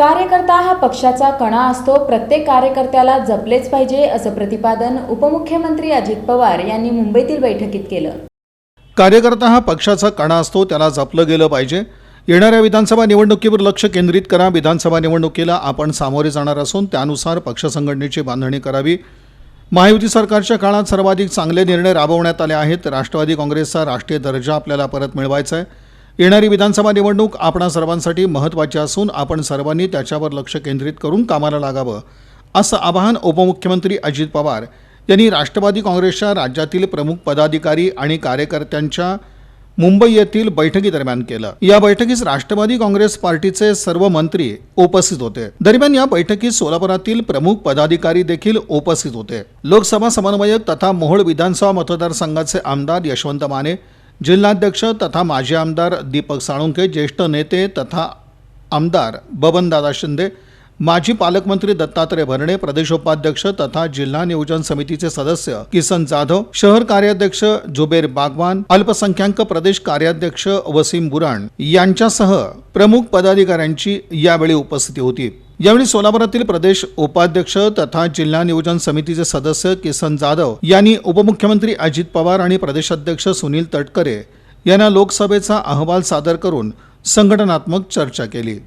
कार्यकर्ता हा पक्षाचा कणा असतो. प्रत्येक कार्यकर्त्याला जपलेच पाहिजे असं प्रतिपादन उपमुख्यमंत्री अजित पवार यांनी मुंबईतील बैठकीत केलं. कार्यकर्ता हा पक्षाचा कणा असतो त्याला जपलं गेलं पाहिजे. येणाऱ्या विधानसभा निवडणुकीवर लक्ष केंद्रित करा. विधानसभा निवडणुकीला आपण सामोरे जाणार असून त्यानुसार पक्ष संघटनेची बांधणी करावी. महायुती सरकारच्या काळात सर्वाधिक चांगले निर्णय राबवण्यात आले आहेत. राष्ट्रवादी काँग्रेसचा राष्ट्रीय दर्जा आपल्याला परत मिळवायचा आहे. येणारी विधानसभा निवडणूक आपणा सर्वांसाठी महत्त्वाची असून आपण सर्वांनी त्याच्यावर लक्ष केंद्रित करून कामाला लागावं असं आवाहन उपमुख्यमंत्री अजित पवार यांनी राष्ट्रवादी काँग्रेसच्या राज्यातील प्रमुख पदाधिकारी आणि कार्यकर्त्यांच्या मुंबई येथील बैठकीदरम्यान केलं. या बैठकीस राष्ट्रवादी काँग्रेस पार्टीचे सर्व मंत्री उपस्थित होते. दरम्यान या बैठकीत सोलापुरातील प्रमुख पदाधिकारी देखील उपस्थित होते. लोकसभा समन्वयक तथा मोहोळ विधानसभा मतदारसंघाचे आमदार यशवंत माने जिल्हाध्यक्ष तथा माजी आमदार दीपक साळुंके ज्येष्ठ नेते तथा आमदार बबनदादा शिंदे माजी पालकमंत्री दत्तात्रय भरणे प्रदेशोपाध्यक्ष तथा जिल्हा नियोजन समितीचे सदस्य किसन जाधव शहर कार्याध्यक्ष जुबेर बागवान अल्पसंख्याक प्रदेश कार्याध्यक्ष वसीम बुराण यांच्यासह प्रमुख पदाधिकाऱ्यांची यावेळी उपस्थिती होती. यावेळी सोलापुरातील प्रदेश उपाध्यक्ष तथा जिल्हा नियोजन समितीचे सदस्य किसन जाधव यांनी उपमुख्यमंत्री अजित पवार आणि प्रदेशाध्यक्ष सुनील तटकरे यांना लोकसभेचा अहवाल सादर करून संघटनात्मक चर्चा केली.